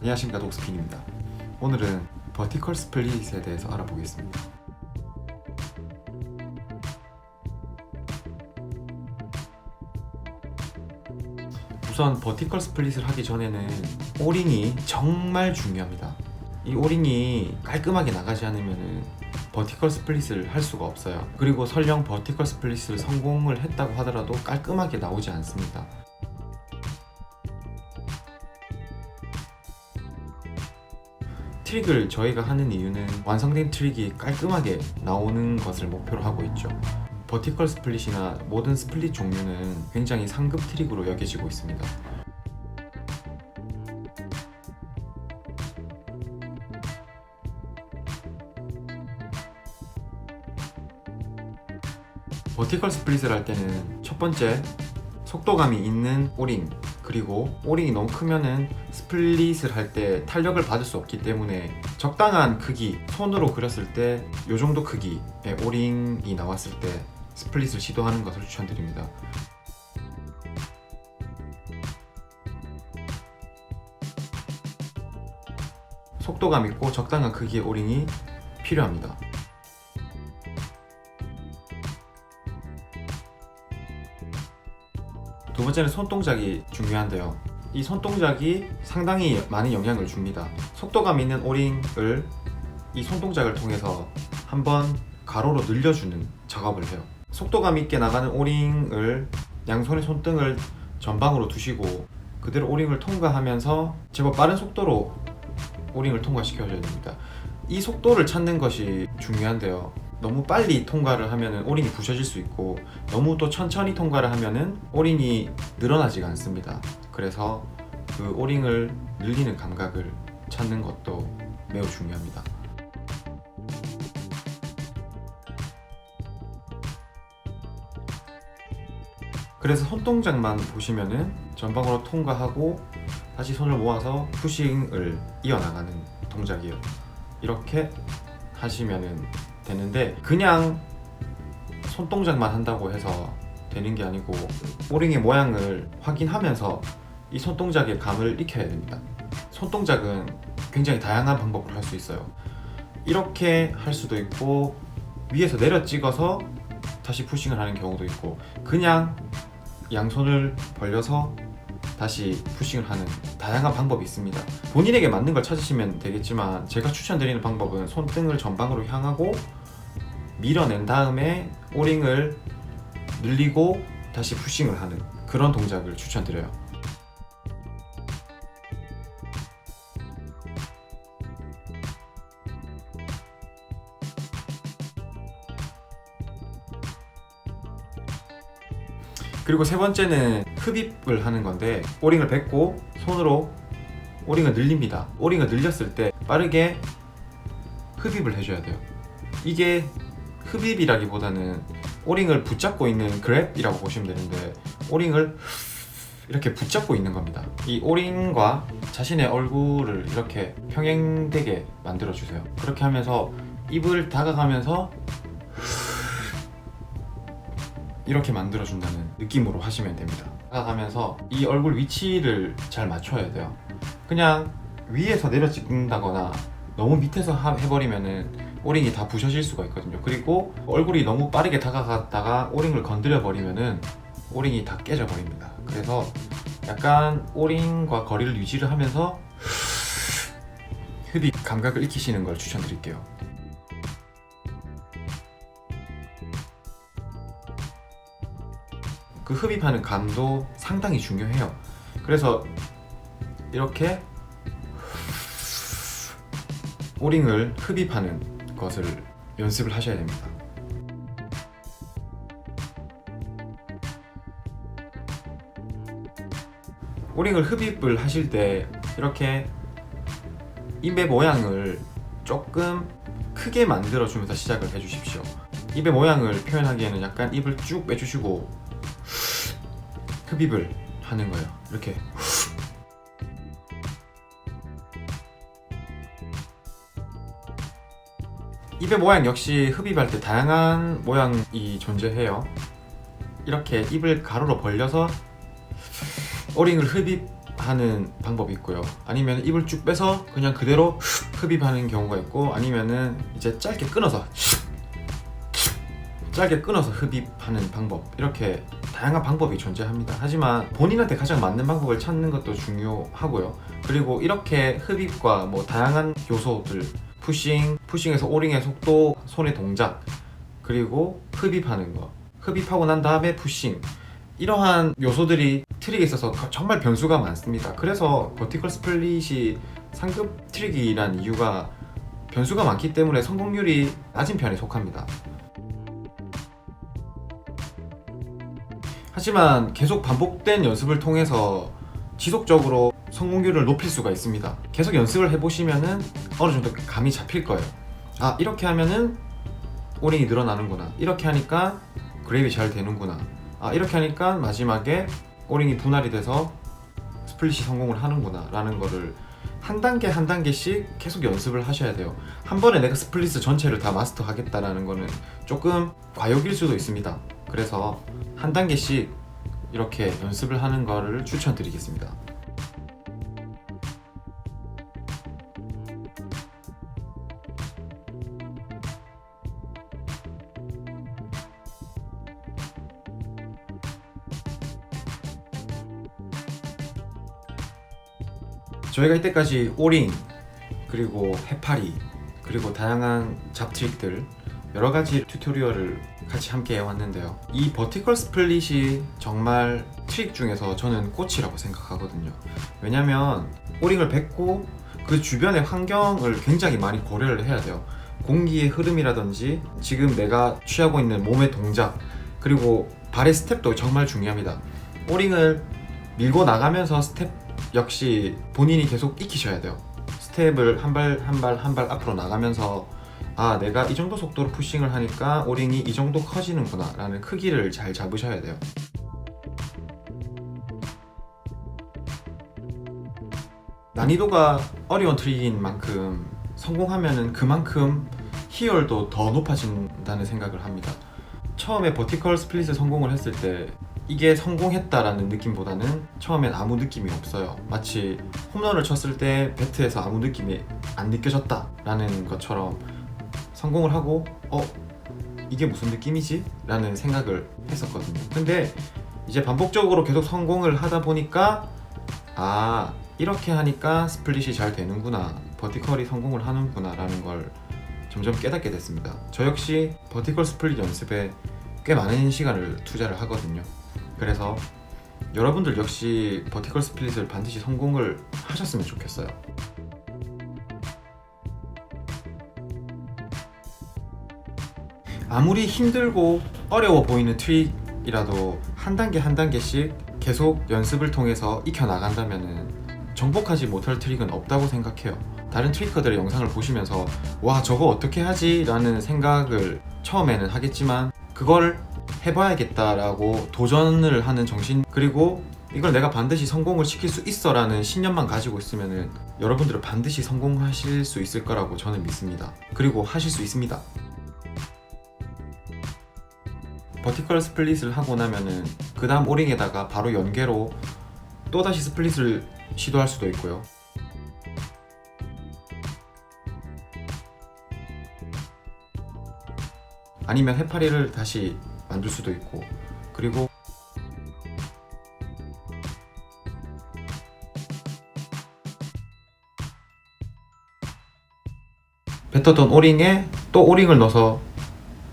안녕하십니까 독스핀입니다. 오늘은 버티컬 스플릿에 대해서 알아보겠습니다. 우선 버티컬 스플릿을 하기 전에는 오링이 정말 중요합니다. 이 오링이 깔끔하게 나가지 않으면 버티컬 스플릿을 할 수가 없어요. 그리고 설령 버티컬 스플릿을 성공을 했다고 하더라도 깔끔하게 나오지 않습니다. 트릭을 저희가 하는 이유는 완성된 트릭이 깔끔하게 나오는 것을 목표로 하고 있죠. 버티컬 스플릿이나 모든 스플릿 종류는 굉장히 상급 트릭으로 여겨지고 있습니다. 버티컬 스플릿을 할 때는 첫 번째 속도감이 있는 오링 그리고 오링이 너무 크면은 스플릿을 할 때 탄력을 받을 수 없기 때문에 적당한 크기 손으로 그렸을 때이 정도 크기의 오링이 나왔을 때 스플릿을 시도하는 것을 추천드립니다. 속도감 있고 적당한 크기의 오링이 필요합니다. 번째는 손동작이 중요한데요. 이 손동작이 상당히 많은 영향을 줍니다. 속도감 있는 오링을 이 손동작을 통해서 한번 가로로 늘려주는 작업을 해요. 속도감 있게 나가는 오링을 양손의 손등을 전방으로 두시고 그대로 오링을 통과하면서 제법 빠른 속도로 오링을 통과시켜줘야 됩니다. 이 속도를 찾는 것이 중요한데요. 너무 빨리 통과를 하면 오링이 부셔질 수 있고 너무 또 천천히 통과를 하면은 오링이 늘어나지가 않습니다. 그래서 그 오링을 늘리는 감각을 찾는 것도 매우 중요합니다. 그래서 손 동작만 보시면은 전방으로 통과하고 다시 손을 모아서 푸싱을 이어나가는 동작이에요. 이렇게 하시면은 되는데 그냥 손동작만 한다고 해서 되는 게 아니고 오링의 모양을 확인하면서 이 손동작의 감을 익혀야 됩니다. 손동작은 굉장히 다양한 방법으로 할 수 있어요. 이렇게 할 수도 있고 위에서 내려 찍어서 다시 푸싱을 하는 경우도 있고 그냥 양손을 벌려서 다시 푸싱을 하는 다양한 방법이 있습니다. 본인에게 맞는 걸 찾으시면 되겠지만 제가 추천드리는 방법은 손등을 전방으로 향하고 밀어낸 다음에 오링을 늘리고 다시 푸싱을 하는 그런 동작을 추천드려요. 그리고 세 번째는 흡입을 하는 건데 오링을 뱉고 손으로 오링을 늘립니다. 오링을 늘렸을 때 빠르게 흡입을 해줘야 돼요. 이게 흡입이라기보다는 오링을 붙잡고 있는 그랩이라고 보시면 되는데 오링을 이렇게 붙잡고 있는 겁니다. 이 오링과 자신의 얼굴을 이렇게 평행되게 만들어 주세요. 그렇게 하면서 입을 다가가면서 이렇게 만들어 준다는 느낌으로 하시면 됩니다. 다가가면서 이 얼굴 위치를 잘 맞춰야 돼요. 그냥 위에서 내려 찍는다거나 너무 밑에서 하- 해버리면은 오링이 다 부셔질 수가 있거든요. 그리고 얼굴이 너무 빠르게 다가갔다가 오링을 건드려 버리면은 오링이 다 깨져 버립니다. 그래서 약간 오링과 거리를 유지를 하면서 흡입 감각을 익히시는 걸 추천드릴게요. 그 흡입하는 감도 상당히 중요해요. 그래서 이렇게 오링을 흡입하는 것을 연습을 하셔야 됩니다. 오링을 흡입을 하실 때 이렇게 입의 모양을 조금 크게 만들어 주면서 시작을 해 주십시오. 입의 모양을 표현하기에는 약간 입을 쭉 빼주시고 흡입을 하는 거예요. 이렇게 입의 모양 역시 흡입할 때 다양한 모양이 존재해요. 이렇게 입을 가로로 벌려서 오링을 흡입하는 하는 방법이 있고요. 아니면 입을 쭉 빼서 그냥 그대로 흡입하는 경우가 있고 아니면은 이제 짧게 끊어서 짧게 끊어서 흡입하는 방법 이렇게 다양한 방법이 존재합니다. 하지만 본인한테 가장 맞는 방법을 찾는 것도 중요하고요. 그리고 이렇게 흡입과 뭐 다양한 요소들 푸싱, 푸싱에서 오링의 속도, 손의 동작 그리고 흡입하는 거 흡입하고 난 다음에 푸싱 이러한 요소들이 트릭에 있어서 거- 정말 변수가 많습니다. 그래서 버티컬 스플릿이 상급 트릭이란 이유가 변수가 많기 때문에 성공률이 낮은 편에 속합니다. 하지만 계속 반복된 연습을 통해서 지속적으로 성공률을 높일 수가 있습니다. 계속 연습을 해보시면은 어느 정도 감이 잡힐 거예요. 아 이렇게 하면은 오링이 늘어나는구나. 이렇게 하니까 그레이비 잘 되는구나. 아 이렇게 하니까 마지막에 오링이 분할이 돼서 스플릿이 성공을 하는구나 라는 거를 한 단계 한 단계씩 계속 연습을 하셔야 돼요 한 번에 내가 스플릿 전체를 다 마스터 하겠다라는 거는 조금 과욕일 수도 있습니다 그래서 한 단계씩 이렇게 연습을 하는 거를 추천드리겠습니다. 저희가 이때까지 오링 그리고 해파리 그리고 다양한 잡트릭들 여러 가지 튜토리얼을 같이 함께 해왔는데요. 이 버티컬 스플릿이 정말 트릭 중에서 저는 꽃이라고 생각하거든요. 왜냐면 오링을 뱉고 그 주변의 환경을 굉장히 많이 고려를 해야 돼요. 공기의 흐름이라든지 지금 내가 취하고 있는 몸의 동작 그리고 발의 스텝도 정말 중요합니다. 오링을 밀고 나가면서 스텝 역시 본인이 계속 익히셔야 돼요. 스텝을 한 발 한 발 한 발 앞으로 나가면서 아 내가 이 정도 속도로 푸싱을 하니까 오링이 이 정도 커지는구나 라는 크기를 잘 잡으셔야 돼요. 난이도가 어려운 트릭인 만큼 성공하면은 그만큼 희열도 더 높아진다는 생각을 합니다. 처음에 버티컬 스플릿을 성공을 했을 때 이게 성공했다라는 느낌보다는 처음엔 아무 느낌이 없어요. 마치 홈런을 쳤을 때 배트에서 아무 느낌이 안 느껴졌다라는 것처럼 성공을 하고 어 이게 무슨 느낌이지? 라는 생각을 했었거든요. 근데 이제 반복적으로 계속 성공을 하다 보니까 아 이렇게 하니까 스플릿이 잘 되는구나 버티컬이 성공을 하는구나 라는 걸 점점 깨닫게 됐습니다. 저 역시 버티컬 스플릿 연습에 꽤 많은 시간을 투자를 하거든요. 그래서 여러분들 역시 버티컬 스플릿을 반드시 성공을 하셨으면 좋겠어요. 아무리 힘들고 어려워 보이는 트릭이라도 한 단계 한 단계씩 계속 연습을 통해서 익혀 나간다면은 정복하지 못할 트릭은 없다고 생각해요. 다른 트리커들의 영상을 보시면서 와 저거 어떻게 하지? 라는 생각을 처음에는 하겠지만 그걸 해봐야겠다라고 도전을 하는 정신 그리고 이걸 내가 반드시 성공을 시킬 수 있어 라는 신념만 가지고 있으면은 여러분들은 반드시 성공하실 수 있을 거라고 저는 믿습니다. 그리고 하실 수 있습니다. 버티컬 스플릿을 하고 나면은 그 다음 오링에다가 바로 연계로 또다시 스플릿을 시도할 수도 있고요. 아니면 해파리를 다시 만들 수도 있고 그리고 뱉었던 오링에 또 오링을 넣어서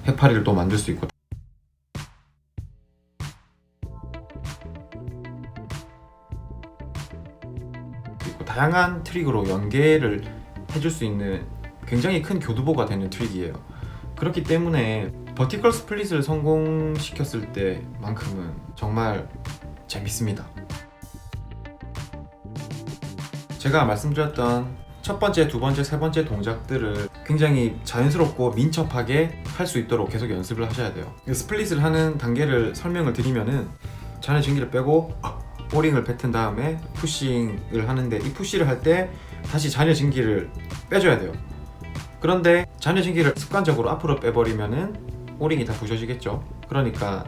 해파리를 또 만들 수 있고 다양한 트릭으로 연계를 해줄 수 있는 굉장히 큰 교두보가 되는 트릭이에요. 그렇기 때문에 버티컬 스플릿을 성공시켰을 때만큼은 정말 재밌습니다. 제가 말씀드렸던 첫 번째, 두 번째, 세 번째 동작들을 굉장히 자연스럽고 민첩하게 할 수 있도록 계속 연습을 하셔야 돼요. 스플릿을 하는 단계를 설명을 드리면은 잔의 증기를 빼고 오링을 뱉은 다음에 푸싱을 하는데 이 푸시를 할 때 다시 잔여 증기를 빼줘야 돼요. 그런데 잔여 증기를 습관적으로 앞으로 빼버리면은 오링이 다 부셔지겠죠. 그러니까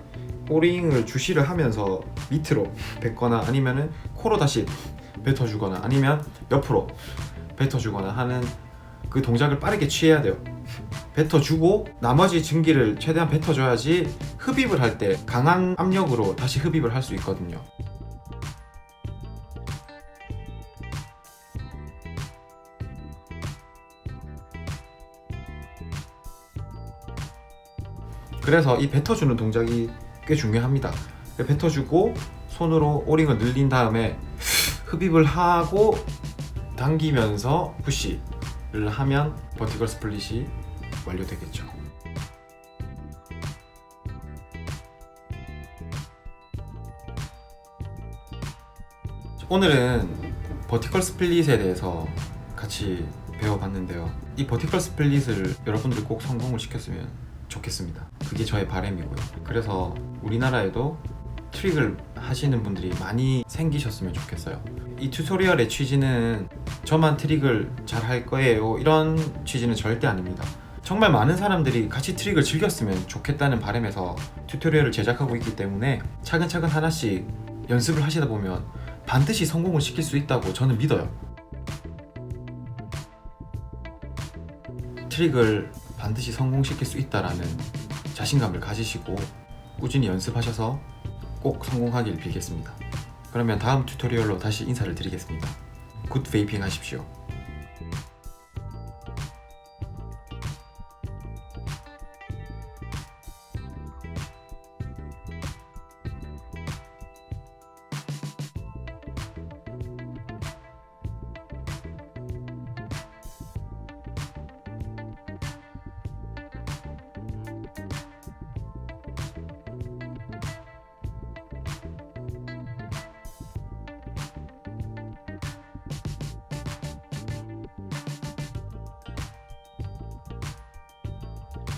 오링을 주시를 하면서 밑으로 뱉거나 아니면은 코로 다시 뱉어주거나 아니면 옆으로 뱉어주거나 하는 그 동작을 빠르게 취해야 돼요. 뱉어주고 나머지 증기를 최대한 뱉어줘야지 흡입을 할 때 강한 압력으로 다시 흡입을 할 수 있거든요. 그래서 이 뱉어주는 동작이 꽤 중요합니다. 뱉어주고 손으로 오링을 늘린 다음에 흡입을 하고 당기면서 푸시를 하면 버티컬 스플릿이 완료되겠죠. 오늘은 버티컬 스플릿에 대해서 같이 배워봤는데요. 이 버티컬 스플릿을 여러분들이 꼭 성공을 시켰으면 좋겠습니다. 그게 저의 바람이고요. 그래서 우리나라에도 트릭을 하시는 분들이 많이 생기셨으면 좋겠어요. 이 튜토리얼의 취지는 저만 트릭을 잘 할 거예요. 이런 취지는 절대 아닙니다. 정말 많은 사람들이 같이 트릭을 즐겼으면 좋겠다는 바람에서 튜토리얼을 제작하고 있기 때문에 차근차근 하나씩 연습을 하시다 보면 반드시 성공을 시킬 수 있다고 저는 믿어요. 트릭을 반드시 성공시킬 수 있다라는 자신감을 가지시고 꾸준히 연습하셔서 꼭 성공하길 빌겠습니다. 그러면 다음 튜토리얼로 다시 인사를 드리겠습니다. 굿 베이핑 하십시오.